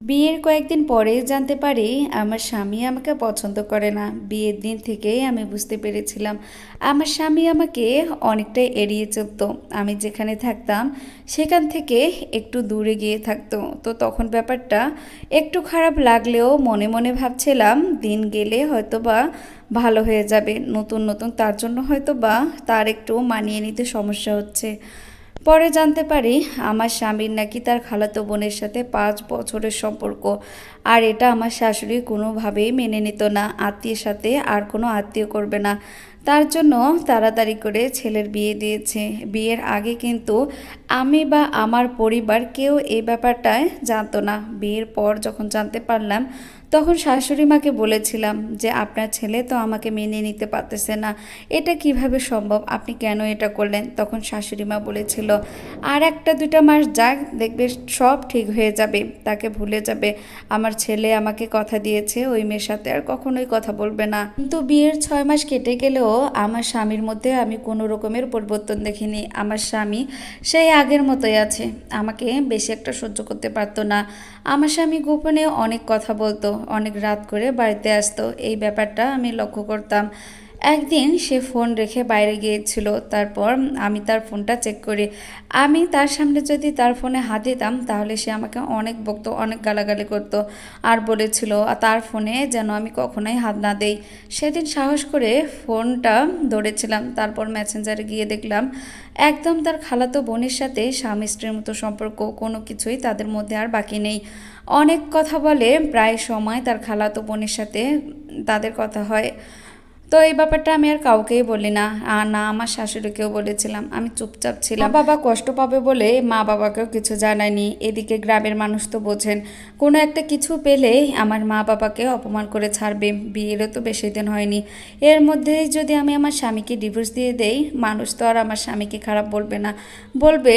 বিয়ের কয়েকদিন পরে জানতে পারি আমার স্বামী আমাকে পছন্দ করে না। বিয়ের দিন থেকেই আমি বুঝতে পেরেছিলাম, আমার স্বামী আমাকে অনেকটাই এড়িয়ে চলতো। আমি যেখানে থাকতাম, সেখান থেকে একটু দূরে গিয়ে থাকতো। তো তখন ব্যাপারটা একটু খারাপ লাগলেও মনে মনে ভাবছিলাম, দিন গেলে হয়তো বা ভালো হয়ে যাবে। নতুন নতুন, তার জন্য হয়তো বা তার একটু মানিয়ে নিতে সমস্যা হচ্ছে। পরে জানতে পারি আমার স্বামীর নাকি তার খালাতো বোনের সাথে পাঁচ বছরের সম্পর্ক, আর এটা আমার শাশুড়ি কোনোভাবেই মেনে নিত না। আত্মীয়ের সাথে আর কোনো আত্মীয় করবে না। তার জন্য তাড়াতাড়ি করে ছেলের বিয়ে দিয়েছে। বিয়ের আগে কিন্তু আমি বা আমার পরিবার কেউ এই ব্যাপারটায় জানতো না। বিয়ের পর যখন জানতে পারলাম তখন শাশুড়ি মাকে বলেছিলাম যে, আপনার ছেলে তো আমাকে মেনে নিতে পারতেছে না। এটা কীভাবে সম্ভব? আপনি কেন এটা করলেন? তখন শাশুড়ি মা বলেছিল, আর একটা দুইটা মাস যাক, দেখবে সব ঠিক হয়ে যাবে, তাকে ভুলে যাবে। আমার ছেলে আমাকে কথা দিয়েছে, ওই মেয়ের সাথে আর কখনোই কথা বলবে না। কিন্তু বিয়ের ছয় মাস কেটে গেলেও আমার স্বামীর মধ্যে আমি কোনো রকমের পরিবর্তন দেখিনি। আমার স্বামী সেই আগের মতোই আছে। আমাকে বেশি একটা সহ্য করতে পারতো না। আমার স্বামী গোপনে অনেক কথা বলতো। অনেক রাত করে বাড়িতে আসতো। এই ব্যাপারটা আমি লক্ষ্য করতাম। একদিন সে ফোন রেখে বাইরে গিয়েছিল। তারপর আমি তার ফোনটা চেক করি। আমি তার সামনে যদি তার ফোনে হাত দিতাম, তাহলে সে আমাকে অনেক বকতো, অনেক গালাগালি করতো আর বলেছিল "আর তার ফোনে যেন আমি কখনোই হাত না দেই। সেদিন সাহস করে ফোনটা ধরেছিলাম। তারপর মেসেঞ্জারে গিয়ে দেখলাম, একদম তার খালাতো বোনের সাথে স্বামী স্ত্রীর মতো সম্পর্ক, কোনো কিছুই তাদের মধ্যে আর বাকি নেই। অনেক কথা বলে প্রায় সময় তার খালাতো বোনের সাথে তাদের কথা হয়। তো এই ব্যাপারটা আমি আর কাউকেই বলি না। না, আমার শাশুড়িকেও বলেছিলাম। আমি চুপচাপ ছিলাম। বাবা কষ্ট পাবে বলে মা বাবাকেও কিছু জানায়নি। এদিকে গ্রামের মানুষ তো বোঝেন, কোনো একটা কিছু পেলেই আমার মা বাবাকে অপমান করে ছাড়বে। বিয়েরও তো বেশি দিন হয়নি। এর মধ্যেই যদি আমি আমার স্বামীকে ডিভোর্স দিয়ে দেই, মানুষ তো আর আমার স্বামীকে খারাপ বলবে না। বলবে,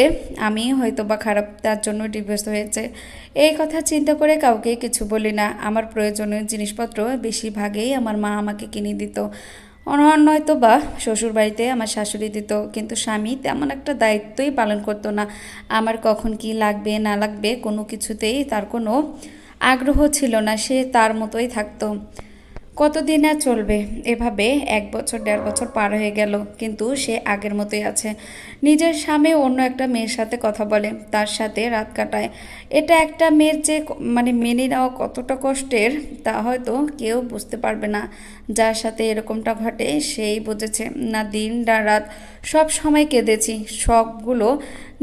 আমি হয়তো বা খারাপ, তার জন্য ডিভোর্স হয়েছে। এই কথা চিন্তা করে কাউকে কিছু বলি না। আমার প্রয়োজনীয় জিনিসপত্র বেশিরভাগেই আমার মা আমাকে কিনে দিত। অনন্য হয়তো বা শ্বশুর বাড়িতে আমার শাশুড়ি দিত, কিন্তু স্বামী তেমন একটা দায়িত্বই পালন করতো না। আমার কখন কি লাগবে, না লাগবে কোনো কিছুতেই তার কোনো আগ্রহ ছিল না, সে তার মতোই থাকতো। কতদিন আর চলবে? এভাবে এক বছর, দেড় বছর পার হয়ে গেল, কিন্তু সে আগের মতোই আছে। নিজের স্বামী অন্য একটা মেয়ের সাথে কথা বলে, তার সাথে রাত কাটায়। এটা একটা মেয়ের যে মানে মেনে নেওয়া কতটা কষ্টের, তা হয়তো কেউ বুঝতে পারবে না। যার সাথে এরকমটা ঘটে, সেই বুঝেছে, না, দিন না রাত সব সময় কেঁদেছি, সবগুলো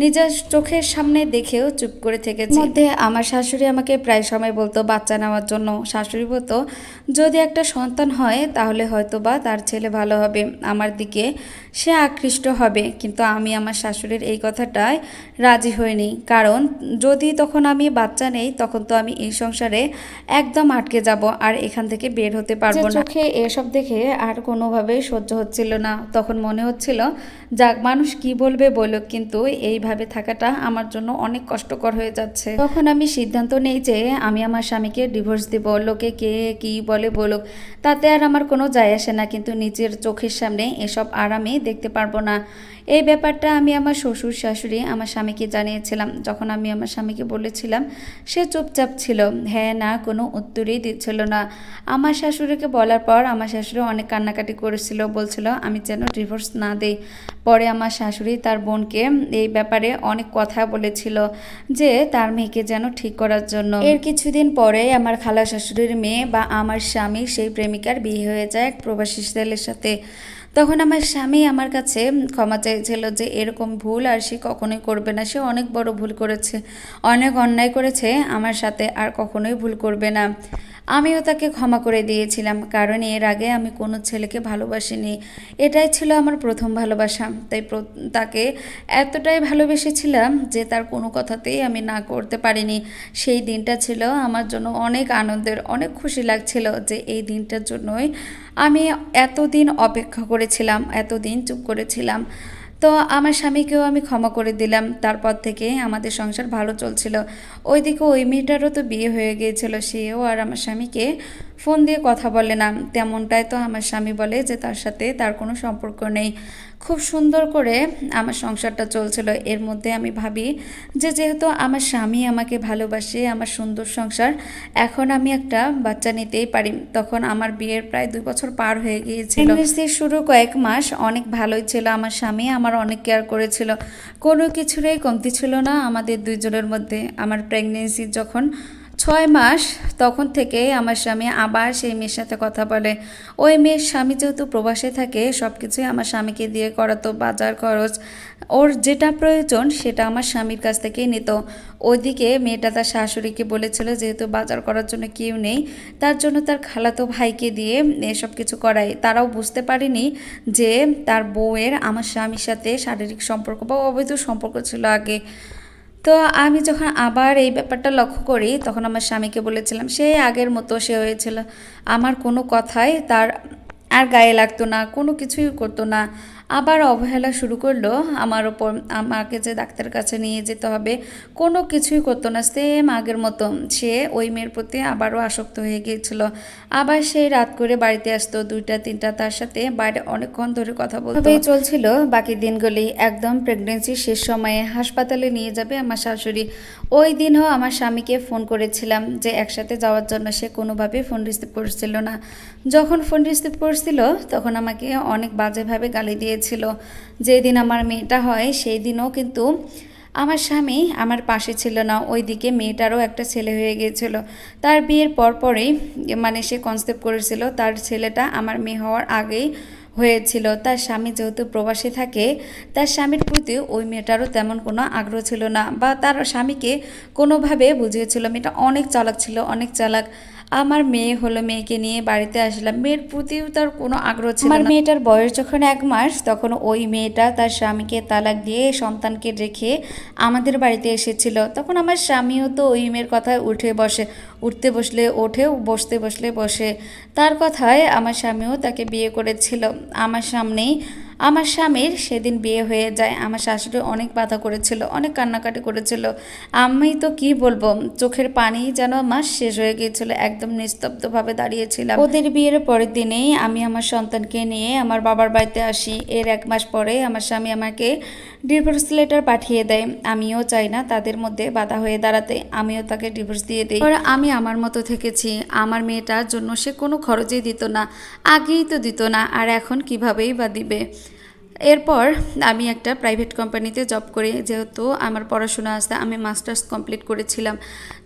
নিজের চোখের সামনে দেখেও চুপ করে থেকেছি। মধ্যে আমার শাশুড়ি আমাকে প্রায় সময় বলতো, বাচ্চা নেওয়ার জন্য। শাশুড়ি বলতো, যদি একটা সন্তান হয় তাহলে হয়তো বা তার ছেলে ভালো হবে আমার দিকে সে আকৃষ্ট হবে। কিন্তু আমি আমার শাশুড়ির এই কথাটায় রাজি হইনি। কারণ যদি তখন আমি বাচ্চা নেই তখন তো আমি এই সংসারে একদম আটকে যাব আর এখান থেকে বের হতে পারব না। চোখে এসব দেখে আর কোনোভাবেই সহ্য হচ্ছিল না। তখন মনে হচ্ছিল যাক মানুষ কি বলবে বলুক কিন্তু এইভাবে থাকাটা আমার জন্য অনেক কষ্টকর হয়ে যাচ্ছে। তখন আমি সিদ্ধান্ত নেই যে আমি আমার স্বামীকে ডিভোর্স দিব লোকে কে কি বলে বলুক। তাতে আর আমার কোনো যায় আসে না, কিন্তু নিজের চোখের সামনে এসব আরামে দেখতে পারব না। এই ব্যাপারটা আমি আমার শ্বশুর শাশুড়ি আমার স্বামীকে জানিয়েছিলাম। যখন আমি আমার স্বামীকে বলেছিলাম, সে চুপচাপ ছিল। হ্যাঁ না, কোনো উত্তরই দিচ্ছিল না। আমার শাশুড়িকে বলার পর আমার শাশুড়ি অনেক কান্নাকাটি করেছিল। বলছিল, আমি যেন ডিভোর্স না দেই। পরে আমার শাশুড়ি তার বোনকে এই ব্যাপারে অনেক কথা বলেছিল যে, তার মেয়েকে যেন ঠিক করার জন্য। এর কিছুদিন পরে আমার খালা শাশুড়ির মেয়ে বা আমার স্বামী সেই প্রেমিকার বিয়ে হয়ে যায় এক প্রবাসী ছেলের সাথে। তখন আমার স্বামী আমার কাছে ক্ষমা চাইছিল যে এরকম ভুল আর সে কখনোই করবে না। সে অনেক বড় ভুল করেছে, অনেক অন্যায় করেছে, আমার সাথে আর কখনোই ভুল করবে না। আমিও তাকে ক্ষমা করে দিয়েছিলাম, কারণ এর আগে আমি কোনো ছেলেকে ভালোবাসিনি। এটাই ছিল আমার প্রথম ভালোবাসা। তাই তাকে এতটাই ভালোবেসেছিলাম যে তার কোনো কথাতেই আমি না করতে পারিনি। সেই দিনটা ছিল আমার জন্য অনেক আনন্দের, অনেক খুশি লাগছিল যে এই দিনটার জন্যই আমি এতদিন অপেক্ষা করেছিলাম, এতদিন চুপ করেছিলাম। তো আমার স্বামীকেও আমি ক্ষমা করে দিলাম। তারপর থেকে আমাদের সংসার ভালো চলছিল। ওইদিকে ওই মেয়েটারও তো বিয়ে হয়ে গিয়েছিল। সেও আর আমার স্বামীকে ফোন দিয়ে কথা বলে না। তেমনটাই তো আমার স্বামী বলে যে তার সাথে তার কোনো সম্পর্ক নেই। খুব সুন্দর করে আমার সংসারটা চলছিল। এর মধ্যে আমি ভাবি যে যেহেতু আমার স্বামী আমাকে ভালোবাসে, আমার সুন্দর সংসার, এখন আমি একটা বাচ্চা নিতেই পারি। তখন আমার বিয়ের প্রায় দুই বছর পার হয়ে গিয়েছিল। শুরু কয়েক মাস অনেক ভালোই ছিল। আমার স্বামী আমার অনেক কেয়ার করেছিল। কোনো কিছুরই কমতি ছিল না আমাদের দুইজনের মধ্যে। আমার প্রেগনেন্সি যখন ছয় মাস তখন থেকে আমার স্বামী আবার সেই মেয়ের সাথে কথা বলে। ওই মেয়ের স্বামী যেহেতু প্রবাসে থাকে সব কিছুই আমার স্বামীকে দিয়ে করাতো, বাজার খরচ, ওর যেটা প্রয়োজন সেটা আমার স্বামীর কাছ থেকেই নিত। ওইদিকে মেয়েটা তার শাশুড়িকে বলেছিল যেহেতু বাজার করার জন্য কেউ নেই, তার জন্য তার খালাতো ভাইকে দিয়ে এসব কিছু করায়। তারাও বুঝতে পারেনি যে তার বউয়ের আমার স্বামীর সাথে শারীরিক সম্পর্ক বা অবৈধ সম্পর্ক ছিল আগে। তো আমি যখন আবার এই ব্যাপারটা লক্ষ্য করি, তখন আমার স্বামীকে বলেছিলাম, সে আগের মতো সে হয়েছিল। আমার কোনো কথাই তার আর গায়ে লাগতো না, কোনো কিছুই করতো না। আবার অবহেলা শুরু করল। আমার ওপর আমাকে যে ডাক্তারের কাছে নিয়ে যেতে হবে, কোনো কিছুই করতো না। সেম আগের মতো সে ওই মেয়ের প্রতি আবারও আসক্ত হয়ে গিয়েছিল। আবার সেই রাত করে বাড়িতে আসতো, দুইটা, তিনটা, তার সাথে বাইরে অনেকক্ষণ ধরে কথা বলতো। চলছিল। বাকি দিনগুলি একদম প্রেগনেন্সির শেষ সময়ে হাসপাতালে নিয়ে যাবে আমার শাশুড়ি। ওই দিনও আমার স্বামীকে ফোন করেছিলাম যে একসাথে যাওয়ার জন্য সে কোনোভাবেই ফোন রিসিভ করছিল না। যখন ফোন রিসিভ করছিল, তখন আমাকে অনেক বাজেভাবে গালি দিয়েছিল যেদিন আমার মেয়েটা হয় সেই দিনও কিন্তু আমার স্বামী আমার পাশে ছিল না। ওইদিকে মেয়েটারও একটা ছেলে হয়ে গিয়েছিল। তার বিয়ের পরপরেই মানে সে কনসেপ্ট করেছিল, তার ছেলেটা আমার মেয়ে হওয়ার আগেই হয়েছিল। তার স্বামী যেহেতু প্রবাসে থাকে, তার স্বামীর প্রতি ওই মেয়েটারও তেমন কোনো আগ্রহ ছিল না বা তার স্বামীকে কোনোভাবে বুঝিয়েছিল। মেয়েটা অনেক চালাক ছিল, অনেক চালাক। আমার মেয়ে হলো মেয়েকে নিয়ে বাড়িতে আসলাম। মেয়ের প্রতিও তার কোনো আগ্রহ ছিল আমার মেয়েটার বয়স যখন এক মাস তখন ওই মেয়েটা তার স্বামীকে তালাক দিয়ে সন্তানকে রেখে আমাদের বাড়িতে এসেছিল। তখন আমার স্বামীও তো ওই মেয়ের কথায় উঠে বসে উঠতে বসলে ওঠেও বসতে বসলে বসে। তার কথায় আমার স্বামীও তাকে বিয়ে করেছিল। আমার সামনেই আমার স্বামীর সেদিন বিয়ে হয়ে যায়। আমার শাশুড়ি অনেক বাধা করেছিল অনেক কান্নাকাটি করেছিল। আমি তো কি বলব চোখের পানি যেন আমার শেষ হয়ে গিয়েছিল একদম নিস্তব্ধভাবে দাঁড়িয়েছিলাম। ওদের বিয়ের পরের দিনেই আমি আমার সন্তানকে নিয়ে আমার বাবার বাড়িতে আসি। এর এক মাস পরে আমার স্বামী আমাকে ডিভোর্স লেটার পাঠিয়ে দেয়। আমিও চাই না তাদের মধ্যে বাধা হয়ে দাঁড়াতে আমিও তাকে ডিভোর্স দিয়ে দিই। আমি আমার মতো থেকেছি আমার মেয়েটার জন্য সে কোনো খরচই দিত না আগেই তো দিত না আর এখন কিভাবেই বা দিবে? এরপর আমি একটা প্রাইভেট কোম্পানিতে জব করি, যেহেতু আমার পড়াশোনা আসতে আমি মাস্টার্স কমপ্লিট করেছিলাম।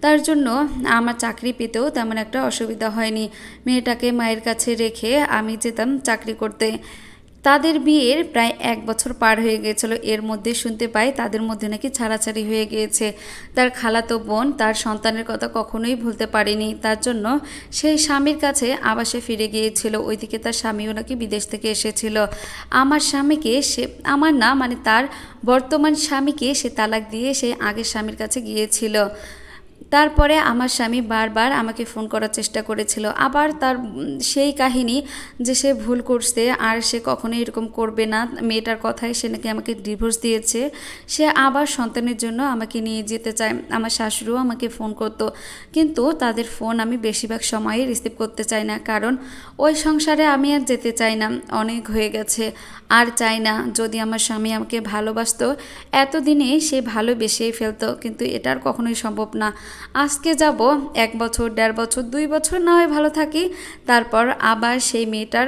তার জন্য আমার চাকরি পেতেও তেমন একটা অসুবিধা হয়নি। মেয়েটাকে মায়ের কাছে রেখে আমি যেতাম চাকরি করতে। তাদের বিয়ের প্রায় এক বছর পার হয়ে গিয়েছিল। এর মধ্যে শুনতে পাই তাদের মধ্যে নাকি ছাড়াছাড়ি হয়ে গিয়েছে। তার খালাতো বোন তার সন্তানের কথা কখনোই ভুলতে পারেনি। তার জন্য সেই স্বামীর কাছে আবাসে ফিরে গিয়েছিল। ওইদিকে তার স্বামীও নাকি বিদেশ থেকে এসেছিল। আমার স্বামীকে সে, আমার না মানে তার বর্তমান স্বামীকে সে তালাক দিয়ে সে আগের স্বামীর কাছে গিয়েছিল। তারপরে আমার স্বামী বারবার আমাকে ফোন করার চেষ্টা করেছিল। আবার তার সেই কাহিনী যে সে ভুল করছে আর সে কখনোই এরকম করবে না, মেয়েটার কথায় সে নাকি আমাকে ডিভোর্স দিয়েছে, সে আবার সন্তানের জন্য আমাকে নিয়ে যেতে চায়। আমার শাশুড়িও আমাকে ফোন করতো, কিন্তু তাদের ফোন আমি বেশিরভাগ সময়ই রিসিভ করতে চাই না, কারণ ওই সংসারে আমি আর যেতে চাই না, অনেক হয়ে গেছে, আর চাই না। যদি আমার স্বামী আমাকে ভালোবাসতো, এতদিনে সে ভালোবেসেই ফেলতো, কিন্তু এটার কখনোই সম্ভব না। আজকে যাব এক বছর, দেড় বছর, দুই বছর, না হয় ভালো থাকি। তারপর আবার সেই মেয়েটার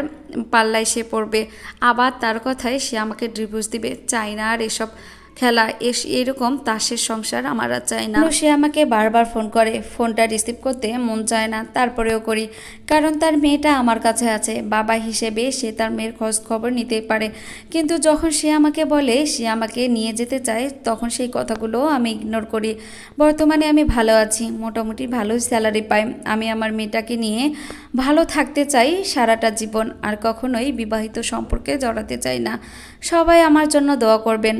পাল্লায় সে পড়বে। আবার তার কথায় সে আমাকে ডিভোর্স দিবে। চাই না আর এসব খেলা, এস এরকম তাসের সংসার আমার আর চাই না। সে আমাকে বারবার ফোন করে, ফোনটা রিসিভ করতে মন চায় না, তারপরেও করি। কারণ তার মেয়েটা আমার কাছে আছে, বাবা হিসেবে সে তার মেয়ের খোঁজ খবর নিতেই পারে। কিন্তু যখন সে আমাকে বলে সে আমাকে নিয়ে যেতে চায়, তখন সেই কথাগুলো আমি ইগনোর করি। বর্তমানে আমি ভালো আছি, মোটামুটি ভালো স্যালারি পাই। আমি আমার মেয়েটাকে নিয়ে ভালো থাকতে চাই সারাটা জীবন, আর কখনোই বিবাহিত সম্পর্কে জড়াতে চাই না। সবাই আমার জন্য দোয়া করবেন।